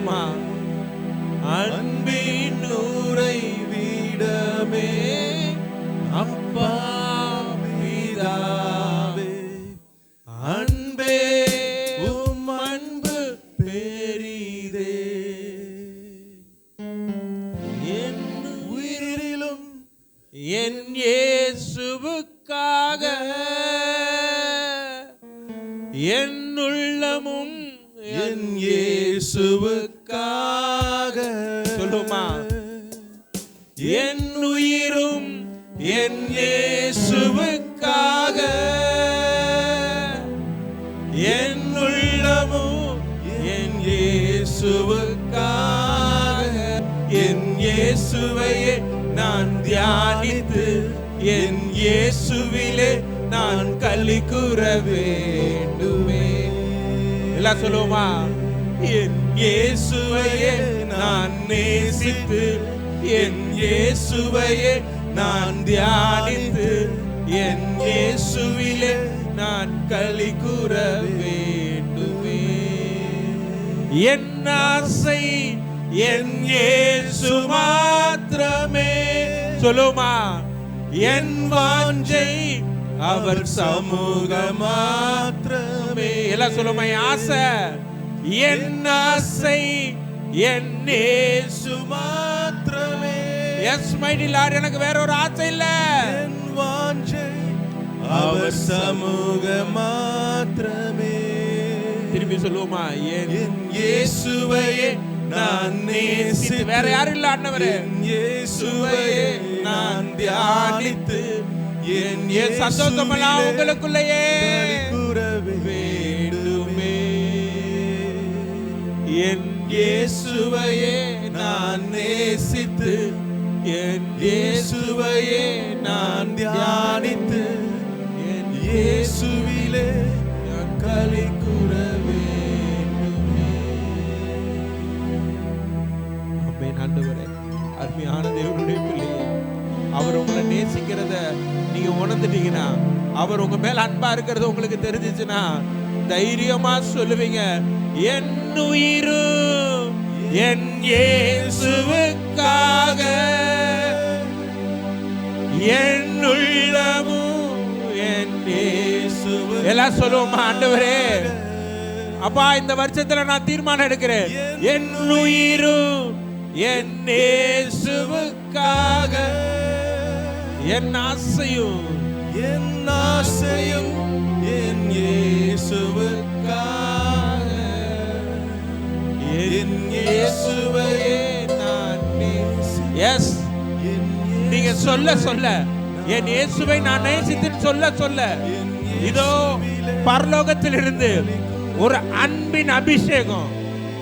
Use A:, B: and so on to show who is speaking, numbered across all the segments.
A: சொல்லுமா அன்பின் நூரை இயேசுவுக்காக. என் இயேசுவையே நான் தியானித்து என் இயேசுவிலே நான் களி கூற வேண்டுமே. எல்லாம் சொல்லுவோமா? என் இயேசுவையே நான் நேசித்து என் இயேசுவையே நான் தியானித்து என் இயேசுவிலே நான் களி கூற என் ஆசை என் இயேசு மாத்திரமே. சொல்லுமா? என் வாஞ்சை அவர் சமூக மாத்திரமே எல்லாம் சொல்லுமா ஆசை? என் ஆசை என் இயேசு மாத்திரமே. எஸ் மைடி லார்ட் எனக்கு வேற ஒரு ஆசை இல்ல.
B: என் வாஞ்சை அவர் சமூக மாத்திரமே
A: திரும்பி சொல்லுவோமா என்
B: இயேசுவையே நான் நேசித்து
A: வேற யாரும் இல்ல ஆண்டவரே.
B: இயேசுவையே நான் தியானித்து என்
A: சந்தோஷமெல்லாம் உங்களுக்குள்ளேயே.
B: வேண்டுமே.
A: என்
B: இயேசுவையே நான் நேசித்து என் இயேசுவையே நான் தியானித்து என் இயேசுவிலே நான்
A: ஆமென் ஆண்டவரே அருமையான தேவனுடைய பிள்ளையே அவர் உங்களை நேசிக்கிறத நீங்க உணர்ந்துட்டீங்கன்னா அவர் உங்க மேல அன்பா இருக்கிறது உங்களுக்கு தெரிஞ்சிச்சுன்னா தைரியமா சொல்லுவீங்க என் உயிரும் என் இயேசுவுக்காக என் உள்ளமும் என் இயேசுவு எல்லாம் சொல்லுவோமா ஆண்டவரே அப்பா இந்த வருஷத்துல நான் தீர்மானம் எடுக்கிறேன் என் உயிரும் என் இயேசுவுக்காக. என் ஆசையும்
B: என் ஆசையும் என் இயேசுவுக்காக. என் இயேசுவையே நான்
A: எஸ் நீங்க சொல்ல சொல்ல. என் இயேசுவை நான் நேசித்தேன் சொல்ல சொல்ல. இதோ பரலோகத்திலிருந்து ஒரு அன்பின் அபிஷேகம்.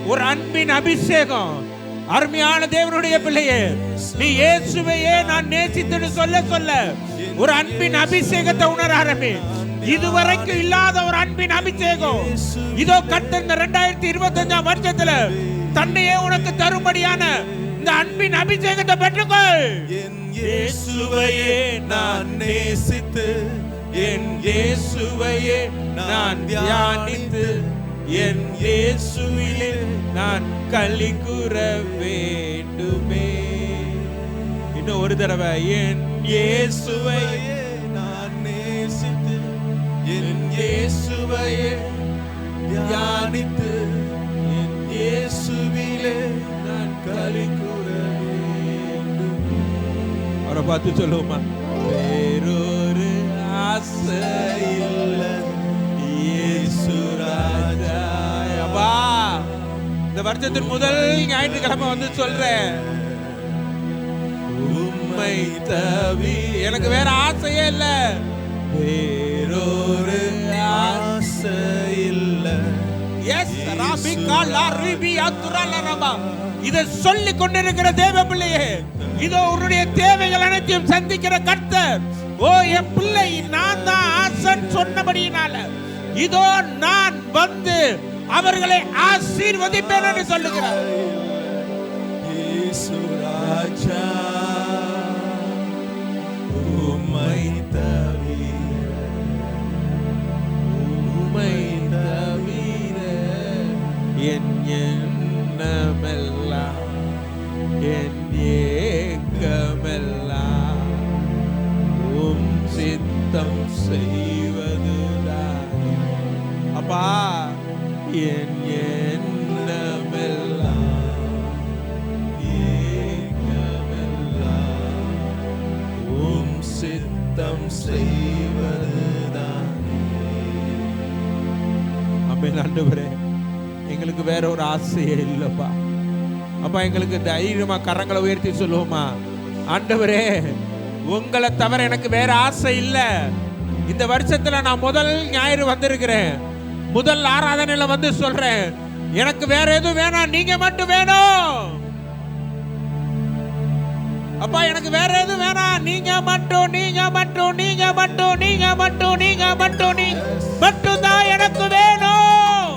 A: ஒரு அன்பின் அபிஷேகம். அருமையான தேவனுடைய பிள்ளையே நீ இயேசுவையே நான் நேசித்துன்னு சொல்ல சொல்ல ஒரு அன்பின் அபிஷேகத்தை உணர ஆரம்பி. இதுவரைக்கும் இல்லாத ஒரு அன்பின் அபிஷேகம். இதோ கட்ட இந்த ரெண்டாயிரத்தி இருபத்தி அஞ்சாம் வருஷத்துல தன்னையே உனக்கு தரும்படியான இந்த அன்பின் அபிஷேகத்தை பெற்றுக்கொள்.
B: இயேசுவையே நான் நேசித்து என் இயேசுவையே நான் தியானித்து
A: என் இயேசுவிலே நான் களி கூற வேண்டுமே. இன்னும் ஒரு தடவை என்
B: இயேசுவையே நான் நேசித்து என் இயேசுவையே தியானித்து என் இயேசுவிலே நான் களி கூற
A: அவரை பார்த்து சொல்லுவோமா வேறொரு ஆசை இந்த வருஷத்தின் முதல் ஞாயிற்றுக்கிழமை வந்து சொல்றேன். உம்மை தவி எனக்கு வேற ஆசையே இல்ல. வேறொரு
B: ஆசை இல்லை
A: எஸ் ராபி காலா ரிபி அத்துரா ரபா இதை சொல்லி கொண்டிருக்கிற தேவ பிள்ளையே இதோ உன்னுடைய தேவைகள் அனைத்தையும் சந்திக்கிற கர்த்தர். ஓ என் பிள்ளை நான் தான் ஆசன் சொன்னபடியினால இதோ நான் வந்து அவர்களை ஆசீர்வதிப்பேன் என்று சொல்லுகிறார்
B: உம்மை தவிர
A: உம்மை தவிர என் எண்ணமெல்லாம் என் ஏக்கமெல்லாம் உம் சித்தம் செய்வதுதான். அப்பா என் எண்ணமெல்லாம் ஏக்கமெல்லாம் உம் சித்தம் செய்வதுதான். அம்மே ஆண்டவரே. எங்களுக்கு வேற ஒரு ஆசையே இல்லப்பா. அப்பா எங்களுக்கு தைரியமா கரங்களை உயர்த்தி சொல்லுவோமா. ஆண்டவரே உங்களை தவிர எனக்கு வேற ஆசை இல்ல. இந்த வருஷத்துல நான் முதல் ஞாயிறு வந்திருக்கிறேன். முதல் ஆராதனையில வந்து சொல்றேன் எனக்கு வேற எதுவும் வேணாம் நீங்க மட்டும் வேணும் அப்பா எனக்கு வேற எதுவும் வேணாம் நீங்க மட்டும் நீங்க மட்டும் நீங்க மட்டும் நீங்க மட்டும் நீங்க மட்டும் நீ மட்டும் தான் எனக்கு வேணும்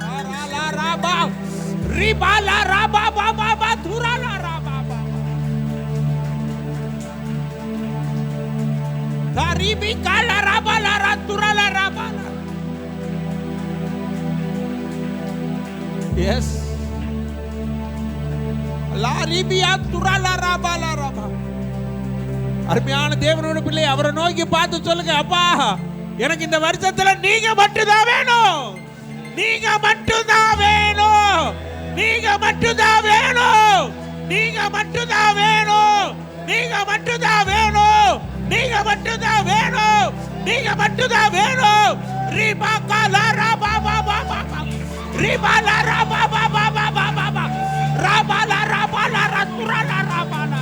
A: லா, லா, ராபா ரா, பா. ரி, பா, லா, ரா, பா, பா, பா, பா, துரா, எஸ் லா, லா, ரா, லாரிபியா துராலா ராபா அருமையான தேவனோட பிள்ளை அவரை நோக்கி பார்த்து சொல்லுங்க அப்பா எனக்கு இந்த வருஷத்துல நீங்க மட்டும்தான் வேணும். நீங்க மட்டும்தான் வேணும். நீங்க மட்டும்தான் வேணும். நீங்க மட்டும்தான் வேணும். நீங்க மட்டும்தான் வேணும். நீங்க மட்டும்தான் வேணும். நீங்க மட்டும்தான் வேணும். ரீபா காலா ராபா பா பா. Ribala. Rabala rabala rabala.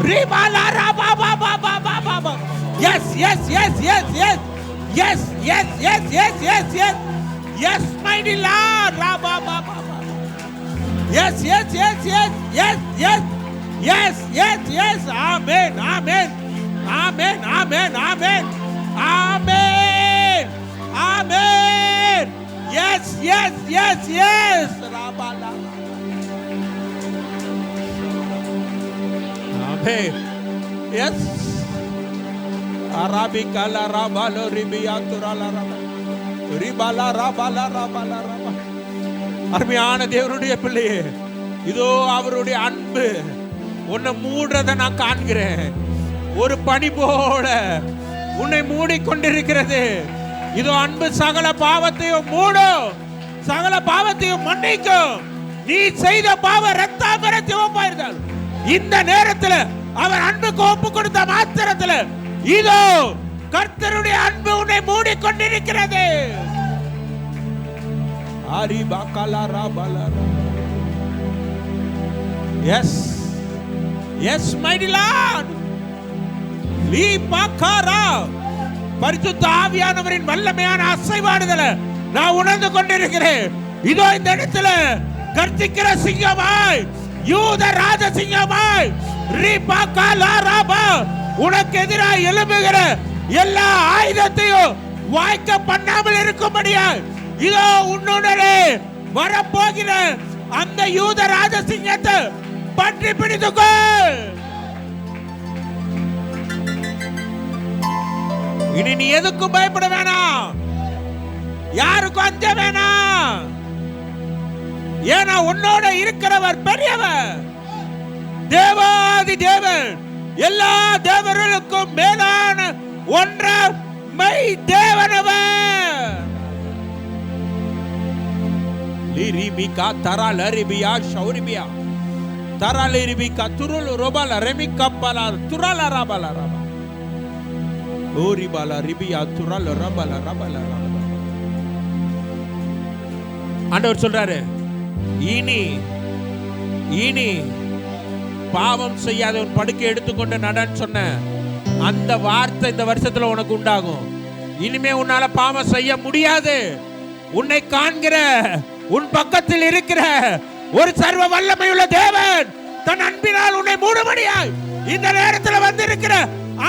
A: Ribala. Yes, yes, yes, yes, yes. Yes, yes, yes, yes, yes, yes. Yes, mighty Lord. Rabba. Yes, yes, yes, yes, yes, yes. Yes, yes, yes. Amen. Amen. Amen. Amen. Amen. Yes, yes, yes. Amen. Yes. Arabica la rabalo ribiatura la rabala. ரிபாலா ராபாலா ராபாலா Rafah அருமையான தேவருடைய பிள்ளையே இதோ அவருடைய அன்பு உன்னை மூடுறதை நான் காண்கிறேன் ஒரு பணி போல உன்னை மூடிக்கொண்டிருக்கிறது இதோ அன்பு சகல பாவத்தையும் மூடும் சகல பாவத்தையும் மன்னிக்கும். நீ செய்த பாவ ரத்தாபர சிவப்பாயிருந்தால் இந்த நேரத்தில் அவர் அன்புக்கு ஒப்பு கொடுத்த மாத்திரத்தில் இதோ கர்த்தருடைய அன்பு உன்னை மூடிக்கொண்டிருக்கிறது. ஆரி பாக்காலா பாலாரா எஸ் எஸ் மைடி லார்ட் லீ பாக்காரா. பரிசுத்த ஆவியானவரின் வல்லமையான அசைவாடுதலை நான் உணர்ந்து கொண்டிருக்கிறேன். இதோ இந்த இடத்துல கர்த்திக்கிற சிங்கமாய் யூத ராஜ சிங்கமாய் ரீபாக்கா லாராபா உனக்கு எதிராக எழும்புகிற எல்லா ஆயுதத்தையும் வாய்க்க பண்ணாமல் இருக்கும்படியா இதோ உன்னுடனே வரப்போகிற அந்த யூத ராஜ சிங்கத்தை பற்றி பிடித்துக்கோ இனி நீ எதுக்கும் பயப்பட வேணாம். யாருக்கும் அஞ்ச வேணாம் ஏன்னா உன்னோட இருக்கிறவர் பெரியவர். தேவாதி தேவன். எல்லா தேவர்களுக்கும் மேலான ஒன்ற மெய் தேவனவர். லிரிபிகா தரா லரிபியா ஷௌரிபியா. தரா லிரிபிகா துருள் ரொபால ரெமிகா பலா துரல ரபல ரபா ஓரிபால ரிபியா துரல் ரபல ரபல ரபல ஆண்டவர் சொல்றாரு இனி இனி பாவம் செய்யாத உன் படுக்கை எடுத்துக்கொண்டு நடன்னு சொன்ன அந்த வார்த்தை இந்த வருஷத்துல உனக்கு உண்டாகும். இனிமே உன்னால பாவம் செய்ய முடியாது. உன்னை காண்கிற உன் பக்கத்தில் இருக்கிற ஒரு சர்வ வல்லமையுள்ள தேவன் தன் அன்பினால் உன்னை மூடுபடியாய் இந்த நேரத்தில் வந்திருக்கிற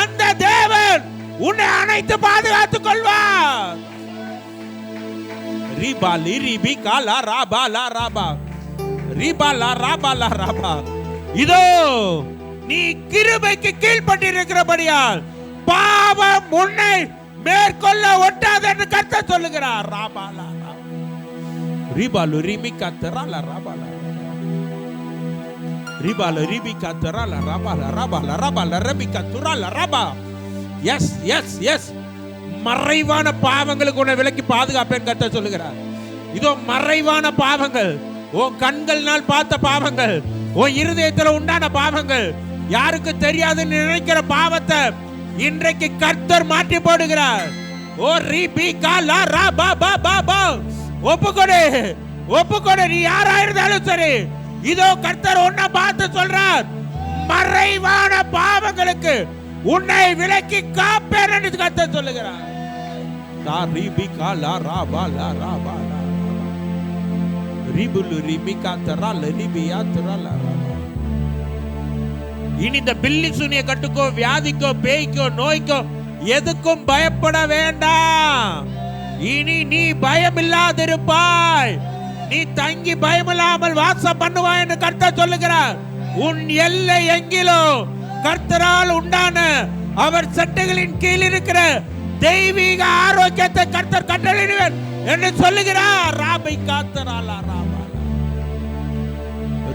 A: அந்த தேவன் உன்னை அனைத்து பாதுகாத்துக் கொள்வார். ரீபா லிரிபி காலா ராபா லா ராபா ரீபா லா ராபா லா ராபா இதோ நீ கிருபைக்கு கீழ்பட்டிருக்கிறபடியால் பாவம் உன்னை மேற்கொள்ள ஒட்டாது என்று கத்த சொல்லுகிறார். ராபா லா ரிபாலு ரிமிகா தெரால ரபால ரிபால ரிபிகா தெரால ரபால ரபால ரபால ரபிகா துரால ராபா எஸ் எஸ் எஸ் மறைவான பாவங்களுக்கு உன்னை விலக்கி பாதுகாப்பேன்னு கத்த சொல்லுகிறார். இதோ மறைவான பாவங்கள். உன் கண்கள்னால் பார்த்த பாவங்கள். உன் இருதயத்துல உண்டான பாவங்கள். யாருக்கு தெரியாதுன்னு நினைக்கிற பாவத்தை இன்றைக்கு கர்த்தர் மாற்றி போடுகிறார். ஓ ரீ பி கா லா ரா பா பா பா பா. ஒப்புக்கொடு. ஒப்புக்கொடு. நீ யாரா இருந்தாலும் சரி. இதோ கர்த்தர் ஒன்ன பார்த்து சொல்றார். மறைவான பாவங்களுக்கு உன்னை விலக்கி காப்பேன் என்று கர்த்தர் சொல்லுகிறார். லா ரீ பி கா லா ரா ரா ரிபுலு ரிபிகா இனி இந்த பில்லி சுனிய கட்டுக்கோ வியாதிக்கோ பேய்க்கோ நோய்க்கோ எதுக்கும் பயப்பட வேண்டாம் இனி நீ பயமில்லாதிருப்பாய் நீ தங்கி பயமில்லாமல் வாசம் பண்ணுவாய் என்று கர்த்த சொல்லுகிறார் உன் எல்லை எங்கிலும் கர்த்தரால் உண்டான அவர் சட்டைகளின் கீழ் இருக்கிற தெய்வீக ஆரோக்கியத்தை கர்த்தர் கட்டளிடுவேன் என்று சொல்லுகிறார். ராபை காத்தராலா ராபா.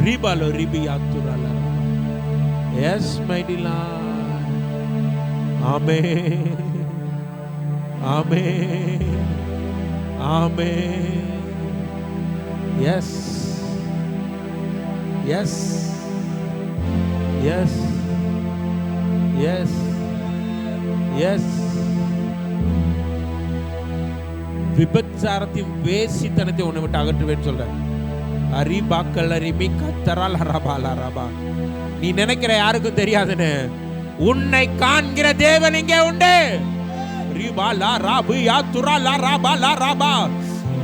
A: ரிபாலோ ரிபியாத்துராலா. Yes, எஸ் மைடிலா ஆமே ஆமே ஆமே yes yes yes yes yes விபச்சாரத்தையும் வேசித்தனத்தை உன்னை விட்டு அகற்றுவேன்னு சொல்றேன் அரிபாக்கள் அரிமி கத்தரால் அரபால் அரபா நீ நினைக்கிற யாருக்கும் தெரியாதுன்னு. உன்னை காண்கிற தேவன் இங்கே உண்டு. ரிபா லா ராபு யா துரா லா ராபா லா ராபா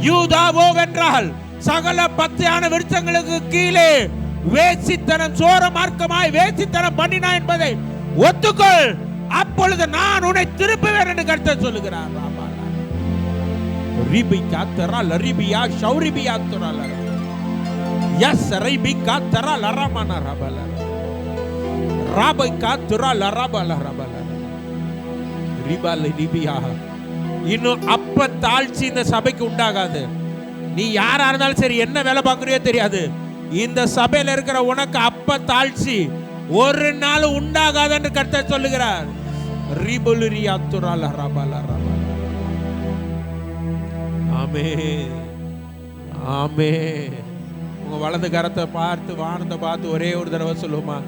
A: யூதாவோ வென்றால் சகல பச்சையான விருச்சங்களுக்கு கீழே வேசித்தனம் சோர மார்க்கமாய் வேசித்தனம் பண்ணினா என்பதை ஒத்துக்கொள். அப்பொழுது நான் உன்னை திருப்புவேன் என்று கருத்தை சொல்லுகிறார். ராபா லா. ரிபிகா தரா லரிபியா ஷௌரிபியா துரா லரா எஸ் ரிபிகா தரா லரமான ரபல. ராபைக்கா துரா லரபல ரபல. ரிபல ரிபியா. இன்னும் அப்ப தாழ்ச்சி இந்த சபைக்கு உண்டாகாது. நீ யாரா இருந்தாலும் சரி என்ன வேலை பார்க்குறியோ தெரியாது. இந்த சபையில இருக்கிற உனக்கு அப்ப தாழ்ச்சி ஒரு நாள் உண்டாகாது என்று கர்த்தர் சொல்லுகிறார். ரிபுலுரியா துரால ரபல ரபல. ஆமே ஆமே உங்க வலது கரத்தை பார்த்து வானத்தை பார்த்து ஒரே ஒரு தடவை சொல்லுமா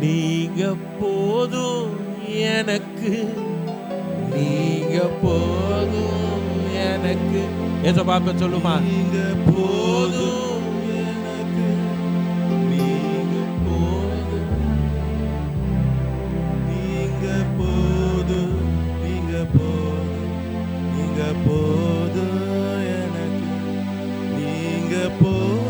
A: நீங்க போதும் எனக்கு நீங்க போதும் எனக்கு. ஏச பார்க்க சொல்லுமா?
B: நீங்க போதும் நீங்க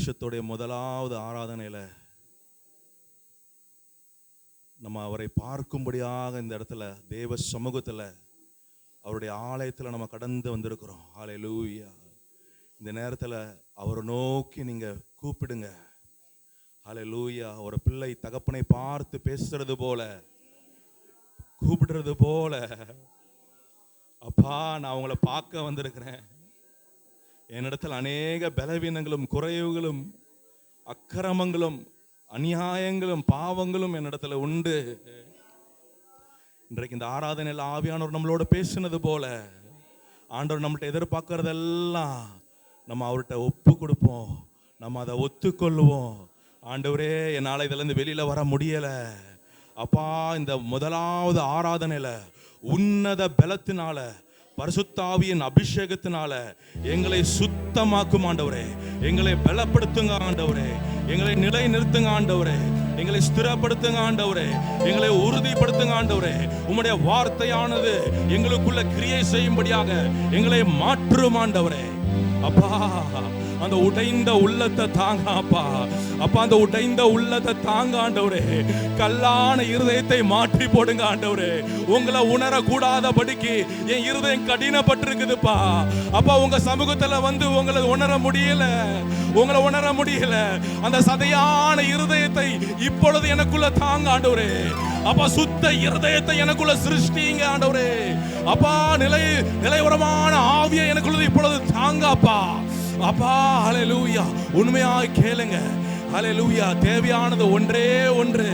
B: வருஷத்துடைய முதலாவது ஆராதனையில நம்ம அவரை பார்க்கும்படியாக இந்த இடத்துல தேவ சமூகத்துல அவருடைய ஆலயத்துல நம்ம கடந்து வந்திருக்கிறோம். ஆலை லூயா இந்த நேரத்துல அவரை நோக்கி நீங்க கூப்பிடுங்க. ஆலை லூயா ஒரு பிள்ளை தகப்பனை பார்த்து பேசுறது போல கூப்பிடுறது போல அப்பா நான் உங்களை பார்க்க வந்திருக்கிறேன். என்னிடத்தில் அநேக பலவீனங்களும் குறைவுகளும் அக்கிரமங்களும் அநியாயங்களும் பாவங்களும் என்னிடத்துல உண்டு. இன்றைக்கு இந்த ஆராதனையில் ஆவியானவர் நம்மளோட பேசினது போல ஆண்டவர் நம்மகிட்ட எதிர்பார்க்கறதெல்லாம் நம்ம அவர்கிட்ட ஒப்பு கொடுப்போம். நம்ம அதை ஒத்துக்கொள்ளுவோம் ஆண்டவரே என்னால் இதிலேருந்து வெளியில் வர முடியலை. அப்பா இந்த முதலாவது ஆராதனையில உன்னத பலத்தினால பரிசுத்தாவியின் அபிஷேகத்தினால எங்களை சுத்தமாக்கும் ஆண்டவரே. எங்களை பலப்படுத்துங்க ஆண்டவரே. எங்களை நிலை நிறுத்துங்க ஆண்டவரே. எங்களை ஸ்திரப்படுத்துங்க ஆண்டவரே. எங்களை உறுதிப்படுத்துங்க ஆண்டவரே. உம்முடைய வார்த்தையானது எங்களுக்குள்ள கிரியை செய்யும்படியாக எங்களை மாற்றும் ஆண்டவரே. அப்பா அந்த உடைந்த உள்ளத்தை தாங்க அப்பா. அப்பா அந்த உடைந்த உள்ளத்தை தாங்க ஆண்டவரே. கல்லான இருதயத்தை மாற்றி போடுங்க ஆண்டவரே. உங்களை உணரக்கூடாதபடிக்கு என் இருதயம் கடினப்பட்டிருக்குதுப்பா. அப்பா உங்க சமூகத்துல வந்து உங்களை உணர முடியல. உங்களை உணர முடியல. அந்த சதையான இருதயத்தை இப்பொழுது எனக்குள்ள தாங்க ஆண்டவரே. அப்பா சுத்த இருதயத்தை எனக்குள்ள சிருஷ்டிங்க ஆண்டவரே. அப்பா நிலை நிலைவரமான ஆவியை எனக்குள்ளது இப்பொழுது தாங்க அப்பா அப்பா ஹalleluya உண்மையாய் கேளுங்க. ஹalleluya தேவையானது ஒன்றே ஒன்று.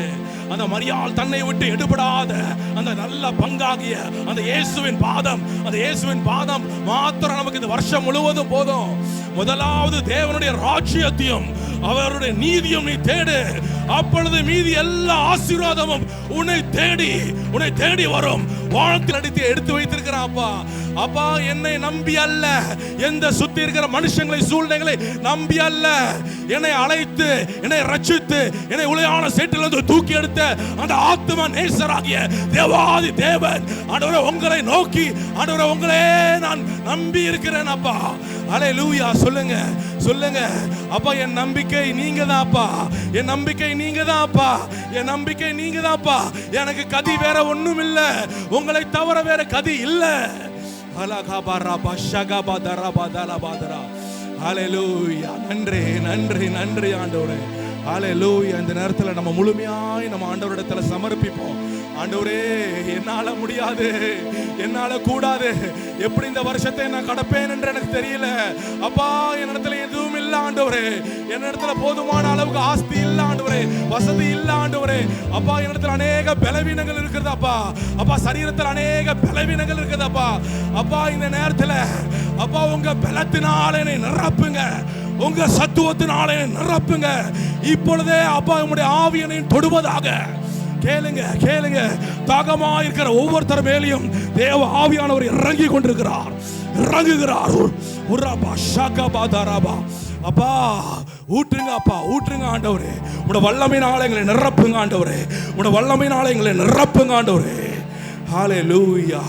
B: அந்த மரியாள் தன்னை விட்டு எடுபடாத அந்த நல்ல பங்காகிய அந்த இயேசுவின் பாதம் அந்த இயேசுவின் பாதம் மாத்திரம் நமக்கு இந்த வருஷம் முழுவதும் போதும். முதலாவது தேவனுடைய ராஜ்யத்தையும் அவருடைய நீதியும் நீ தேடு. அப்பொழுது மீதி எல்லா ஆசீர்வாதமும் உன்னை தேடி உன்னை தேடி வரும். வானத்தில் அடித்து எடுத்து வைத்திருக்கிறான் அப்பா. அப்பா என்னை நம்பி அல்ல. எந்த சுத்தி இருக்கிற மனுஷங்களை சூழ்நிலைகளை நம்பி அல்ல. என்னை அழைத்து என்னை ரட்சித்து என்னை உளையான சேற்றிலிருந்து தூக்கி எடுத்த அந்த ஆத்ம நேசராகிய தேவாதி தேவன். ஆண்டவரே உங்களை நோக்கி ஆண்டவரே உங்களே நான் நம்பி இருக்கிறேன் அப்பா. அலே லூயா சொல்லுங்க சொல்லுங்க. அப்பா என் நம்பிக்கை நீங்க தான்ப்பா என் நம்பிக்கை நீங்க தான்ப்பா என் நம்பிக்கை நீங்க தான்ப்பா எனக்கு கதி வேற ஒண்ணும் இல்லை உங்களை தவிர வேற கதி இல்லை. அலகாபாரா நன்றி நன்றி நன்றி ஆண்டவரே. ஹalleluya இந்த நேரத்தில் நம்ம முழுமையாய் நம்ம ஆண்டவரிடத்துல சமர்ப்பிப்போம். ஆண்டவரே என்னால் முடியாது என்னால் கூடாது. எப்படி இந்த வருஷத்தை நான் கடப்பேன் என்று எனக்கு தெரியல. அப்பா என் இடத்துல எதுவும் இல்ல ஆண்டவரே என் இடத்துல போதுமான அளவுக்கு ஆஸ்தி இல்ல ஆண்டவரே வசதி இல்ல ஆண்டவரே அப்பா என் இடத்துல அநேக பலவீனங்கள் இருக்குது அப்பா. அப்பா சரீரத்தில் அநேக பலவீனங்கள் இருக்குது அப்பா. அப்பா இந்த நேரத்துல அப்பா உங்க பலத்தினால என்னை நிரப்புங்க. உங்க சத்துவத்தினால என்னை நிரப்புங்க. இப்பொழுதே அப்பா உங்களுடைய ஆவியனை தொடுவதாக. கேளுங்க கேளுங்க. தாகமா இருக்கிற ஒவ்வொருத்தர் மேலையும் தேவ ஆவியானவர் இறங்கி கொண்டிருக்கிறார். இறங்குகிறார். உர்ராபா ஷாகாபா தாராபா. அப்பா ஊற்றுங்க அப்பா ஊற்றுங்க ஆண்டவரே. உட வல்லமையினால எங்களை நிரப்புங்க ஆண்டவரே. உட வல்லமையினால எங்களை நிரப்புங்க ஆண்டவரே. ஹாலே லூயா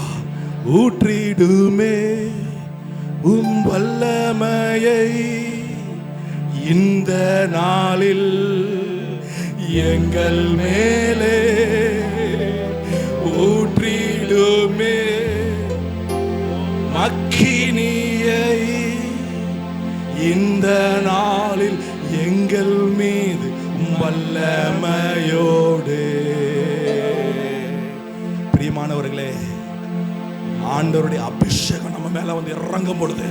B: ஊற்றிடுமே உம் வல்லமையை இந்த நாளில் எங்கள் மேலே ஊற்றிடுமே. இந்த நாளில் எங்கள் மீது வல்லமையோடு. பிரியமானவர்களே ஆண்டவருடைய அபிஷேகம் நம்ம மேல வந்து இறங்கும் பொழுது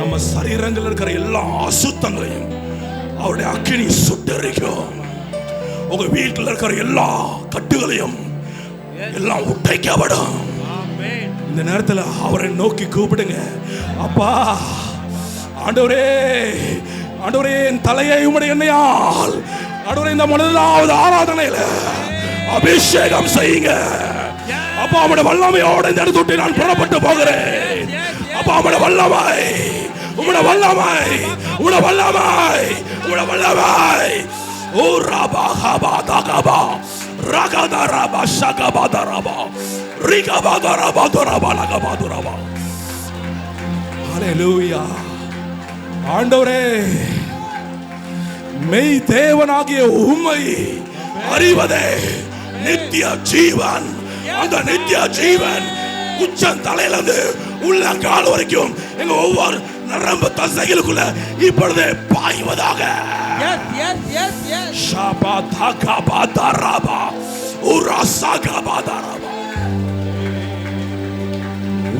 B: நம்ம சரீரங்கள் இருக்கிற எல்லா அசுத்தங்களையும் அவருடைய அக்கினி சுட்டரிக்கும். உங்க வீட்டில் இருக்கிற எல்லா கட்டுகளையும் எல்லாம் உடைக்கப்படும் இந்த நேரத்தில் அவரை நோக்கி கூப்பிடுங்க. அப்பா ஆண்டவரே ஆண்டவரே என் தலையை உம்முடைய எண்ணெயால் ஆண்டவரே இந்த முதலாவது ஆராதனையில அபிஷேகம் செய்யுங்க. அப்பா அவட வல்லமையோட இந்த இடத்துட்டு நான் புறப்பட்டு போகிறேன். அப்பா அவட வல்லமை உம்முடைய வல்லமை உம்முடைய வல்லமை உம்முடைய வல்லமை. ஓ ராபா ஹாபா தாகாபா ரகதா ராபா ஷகபா தராபா ரிகபா தராபா துராபா லகபா துராபா. Hallelujah. ஆண்டவரே மெய் தேவனாகிய உம்மை அறிவதே நித்திய ஜீவன். அந்த நித்திய ஜீவன் உச்சம் தலையிலிருந்து உள்ள கால் வரைக்கும் எங்க ஒவ்வொரு நரம்பு தசைகளுக்குள்ள இப்பொழுது பாய்வதாக. ஷாபா தாகா பாதாராபா உராசாகா பாதாராபா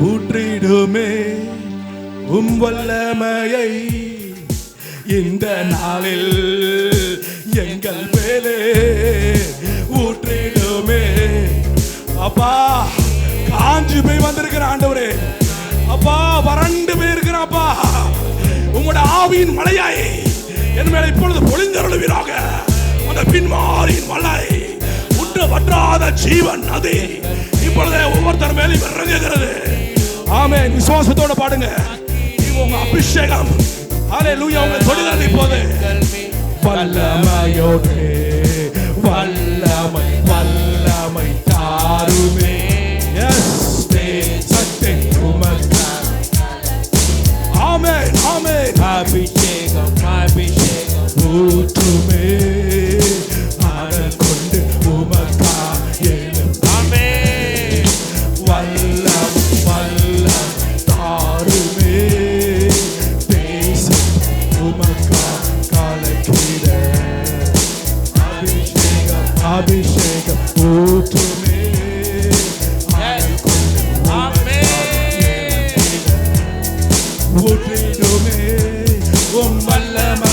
B: ஊற்றிடுமே. உம் வல்லமையை இந்த நாளில் எங்கள் மேலே ஊற்றிடுமே. அப்பா காஞ்சி போய் வந்திருக்கிற ஆண்டவரே.
C: அப்பா வறண்டு போயிருக்கிற அப்பா. உங்களோட ஆவியின் மலையாய் என் மேல இப்பொழுது பொழிந்தருளுவீராக. அந்த பின்மாரியின் மலை உற்ற வற்றாத ஜீவன் நதி. இப்பொழுது ஒவ்வொருத்தர் மேலும் இறங்குகிறது. ஆமே விசுவாசத்தோட பாடுங்க. உங்க அபிஷேகம். ஹalleluya உங்க தொடுதல் இப்போது வல்லமையோடு வல்லமை வல்லமை தாருமே. எஸ் சத்தே உமக்காய் ஆமென்
A: அபிஷேகம் அபிஷேகம் love my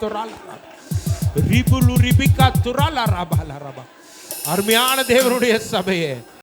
A: துராலா ரிபுலு ரிபிகா துராலா ரபாலா ரபா அருமையான தேவனுடைய சபையே